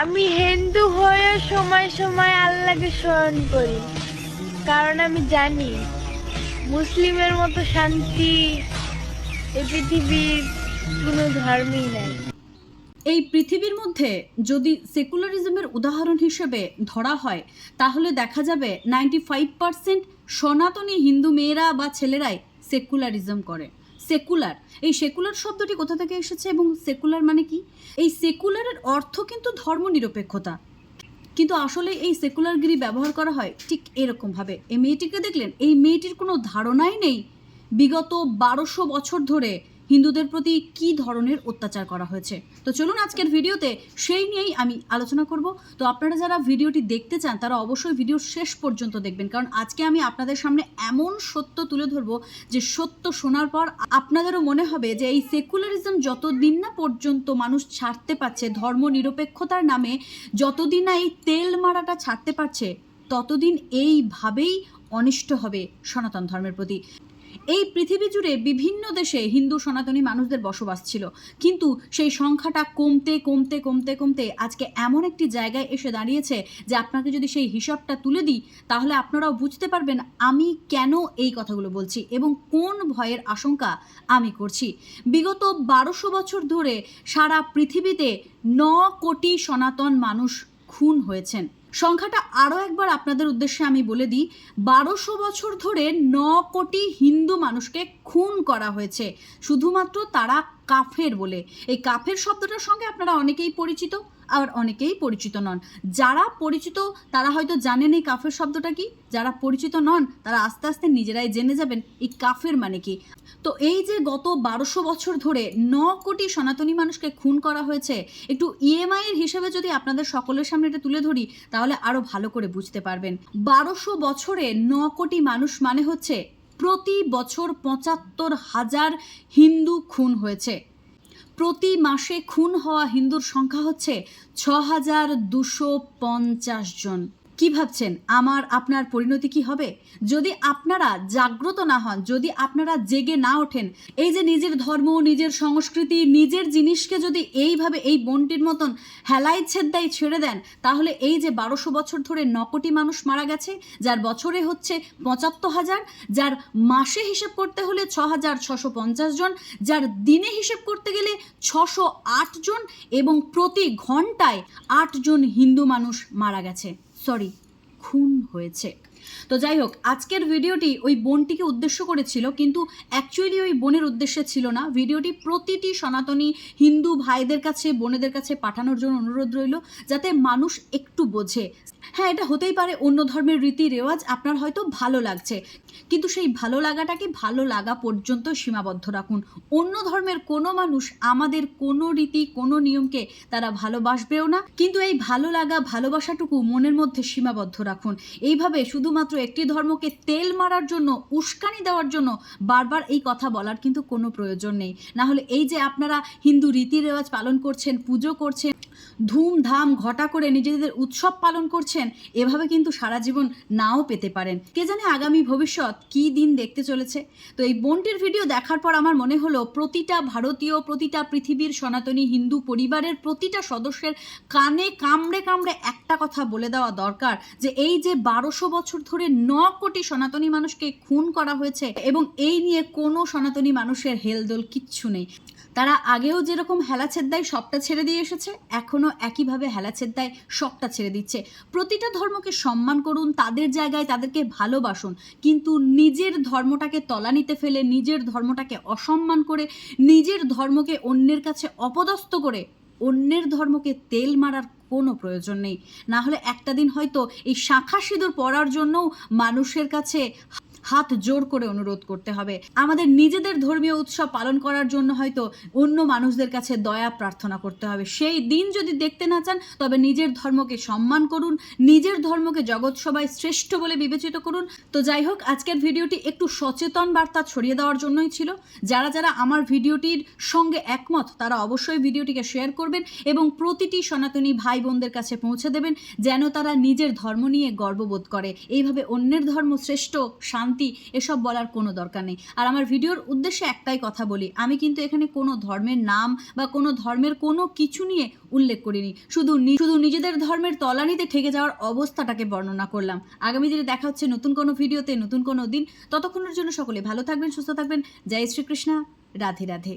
আমি হিন্দু হয়ে সময় সময় আল্লাহকে স্মরণ করি। কারণ আমি জানি, মুসলিমের মতো শান্তি এই পৃথিবীর কোনো ধর্মই নাই। এই পৃথিবীর মধ্যে যদি সেকুলারিজমের উদাহরণ হিসেবে ধরা হয়, তাহলে দেখা যাবে নাইনটি ফাইভ পার্সেন্ট সনাতনী হিন্দু মেয়েরা বা ছেলেরাই সেকুলারিজম করে। সেকুলার। এই সেকুলার শব্দটি কোথা থেকে এসেছে এবং সেকুলার মানে কি? এই সেকুলারের অর্থ কিন্তু ধর্মনিরপেক্ষতা। কিন্তু আসলে এই সেকুলারগিরি ব্যবহার করা হয় ঠিক এরকমভাবে। এই মেয়েটিকে দেখলেন, এই মেয়েটির কোনো ধারণাই নেই। বিগত বারোশো বছর ধরে হিন্দুদের প্রতি কি ধরনের অত্যাচার করা হয়েছে? তো চলুন আজকের ভিডিওতে সেই নিয়েই আমি আলোচনা করব। তো আপনারা যারা ভিডিওটি দেখতে চান, তারা অবশ্যই ভিডিও শেষ পর্যন্ত দেখবেন। কারণ আজকে আমি আপনাদের সামনে এমন সত্য তুলে ধরবো যে সত্য শোনার পর আপনাদেরও মনে হবে যে এই সেকুলারিজম যতদিন না পর্যন্ত মানুষ ছাড়তে পারছে ধর্ম নিরপেক্ষতার নামে যতদিন না এই তেল মারাটা ছাড়তে পারছে, ততদিন এইভাবেই অনিষ্ট হবে সনাতন ধর্মের প্রতি। এই পৃথিবী জুড়ে বিভিন্ন দেশে হিন্দু সনাতনী মানুষদের বসবাস ছিল। কিন্তু সেই সংখ্যাটা কমতে কমতে কমতে কমতে আজকে এমন একটি জায়গায় এসে দাঁড়িয়েছে যে আপনাকে যদি সেই হিসাবটা তুলে দিই, তাহলে আপনারাও বুঝতে পারবেন আমি কেন এই কথাগুলো বলছি এবং কোন ভয়ের আশঙ্কা আমি করছি। বিগত বারোশো বছর ধরে সারা পৃথিবীতে ন কোটি সনাতন মানুষ খুন হয়েছেন। সংখ্যাটা আরও একবার আপনাদের উদ্দেশ্যে আমি বলে দিই, বারোশো বছর ধরে ন কোটি হিন্দু মানুষকে খুন করা হয়েছে। শুধুমাত্র তারা কাফের বলে। এই কাফের শব্দটার সঙ্গে আপনারা অনেকেই পরিচিত। আবার অনেকেই পরিচিত নন। যারা পরিচিত, তারা হয়তো জানেন এই কাফের শব্দটা কি? যারা পরিচিত নন, তারা আস্তে আস্তে নিজেরাই জেনে যাবেন এই কাফের মানে কি। তো এই যে গত বারোশো বছর ধরে ন কোটি সনাতনী মানুষকে খুন করা হয়েছে, একটু ইএমআই এর হিসেবে যদি আপনাদের সকলের সামনে এটা তুলে ধরি, তাহলে আরও ভালো করে বুঝতে পারবেন। বারোশো বছরে ন কোটি মানুষ মানে হচ্ছে প্রতি বছর পঁচাত্তর হাজার হিন্দু খুন হয়েছে। প্রতি মাসে খুন হওয়া হিন্দুর সংখ্যা হচ্ছে ছ হাজার দুশো পঞ্চাশ জন। কি ভাবছেন? আমার, আপনার পরিণতি কি হবে? যদি আপনারা জাগ্রত না হন, যদি আপনারা জেগে না ওঠেন, এই যে নিজের ধর্ম, নিজের সংস্কৃতি, নিজের জিনিসকে যদি এইভাবে এই বনটির মতন হেলাই ছেদ্দাই ছেড়ে দেন, তাহলে এই যে বারোশো বছর ধরে ন কোটি মানুষ মারা গেছে, যার বছরে হচ্ছে পঁচাত্তর হাজার, যার মাসে হিসেব করতে হলে ছ হাজার ছশো পঞ্চাশ জন, যার দিনে হিসেব করতে গেলে ছশো আট জন এবং প্রতি ঘন্টায় আট জন হিন্দু মানুষ মারা গেছে। সরি খুন হয়েছে। তো যাই হোক, আজকের ভিডিওটি ওই বোনটিকে উদ্দেশ্য করেছিল, কিন্তু অ্যাকচুয়ালি ওই বোনের উদ্দেশ্যে ছিল না। ভিডিওটি প্রতিটি সনাতনী হিন্দু ভাইদের কাছে, বোনেদের কাছে পাঠানোর জন্য অনুরোধ রইল, যাতে মানুষ একটু বোঝে। হ্যাঁ এটা হতেই পারে, অন্য ধর্মের রীতি রেওয়াজ আপনার হয়তো ভালো লাগছে, কিন্তু সেই ভালো লাগাটাকে ভালো লাগা পর্যন্ত সীমাবদ্ধ রাখুন। অন্য ধর্মের কোনো মানুষ আমাদের কোনো রীতি, কোনো নিয়মকে তারা ভালোবাসবেও না, কিন্তু এই ভালো লাগা, ভালোবাসাটুকু মনের মধ্যে সীমাবদ্ধ রাখুন। এইভাবে শুধুমাত্র একটি ধর্মকে তেল মারার জন্য, উস্কানি দেওয়ার জন্য বারবার এই কথা বলার কিন্তু কোনো প্রয়োজন নেই। না হলে এই যে আপনারা হিন্দু রীতি রেওয়াজ পালন করছেন, পুজো করছেন, ধুমধাম ঘটা করে নিজেদের উৎসব পালন করছেন, এভাবে কিন্তু সারা জীবন নাও পেতে পারেন। কে জানে আগামী ভবিষ্যৎ কি দিন দেখতে চলেছে? তো এই বোনটির ভিডিও দেখার পর আমার মনে হলো, প্রতিটা ভারতীয়, প্রতিটা পৃথিবীর সনাতনী হিন্দু পরিবারের প্রতিটা সদস্যের কানে কামড়ে কামড়ে একটা কথা বলে দেওয়া দরকার, যে এই যে বারোশো বছর ধরে ন কোটি সনাতনী মানুষকে খুন করা হয়েছে এবং এই নিয়ে কোনো সনাতনী মানুষের হেলদোল কিচ্ছু নেই। তারা আগেও যেরকম হেলাছেদ্দায় সবটা ছেড়ে দিয়ে এসেছে, এখনও একইভাবে হেলাছেদ্দায় সবটা ছেড়ে দিচ্ছে। প্রতিটা ধর্মকে সম্মান করুন, তাদের জায়গায় তাদেরকে ভালোবাসুন, কিন্তু নিজের ধর্মটাকে তলানিতে ফেলে, নিজের ধর্মটাকে অসম্মান করে, নিজের ধর্মকে অন্যের কাছে অপদস্থ করে অন্যের ধর্মকে তেল মারার কোনো প্রয়োজন নেই। না হলে একটা দিন হয়তো এই শাখা সিঁদুর পরার জন্যও মানুষের কাছে হাত জোর করে অনুরোধ করতে হবে। আমাদের নিজেদের ধর্মীয় উৎসব পালন করার জন্য হয়তো অন্য মানুষদের কাছে দয়া প্রার্থনা করতে হবে। সেই দিন যদি দেখতে না চান, তবে নিজের ধর্মকে সম্মান করুন, নিজের ধর্মকে জগৎ সবাই শ্রেষ্ঠ বলে বিবেচিত করুন। তো যাই হোক, আজকের ভিডিওটি একটু সচেতন বার্তা ছড়িয়ে দেওয়ার জন্যই ছিল। যারা যারা আমার ভিডিওটির সঙ্গে একমত, তারা অবশ্যই ভিডিওটিকে শেয়ার করবেন এবং প্রতিটি সনাতনী ভাই বোনদের কাছে পৌঁছে দেবেন, যেন তারা নিজের ধর্ম নিয়ে গর্ববোধ করে। এইভাবে অন্যের ধর্ম শ্রেষ্ঠ, শান্তি শান্তি, এসব বলার কোনো দরকার নেই। আর আমার ভিডিওর উদ্দেশ্যে একটাই কথা বলি, আমি কিন্তু এখানে কোনো ধর্মের নাম বা কোনো ধর্মের কোনো কিছু নিয়ে উল্লেখ করিনি। শুধু শুধু নিজেদের ধর্মের তলানিতে ঠেকে যাওয়ার অবস্থাটাকে বর্ণনা করলাম। আগামী দিনে দেখা হচ্ছে নতুন কোনো ভিডিওতে, নতুন কোনো দিন। ততক্ষণের জন্য সকলে ভালো থাকবেন, সুস্থ থাকবেন। জয় শ্রীকৃষ্ণ। রাধে রাধে।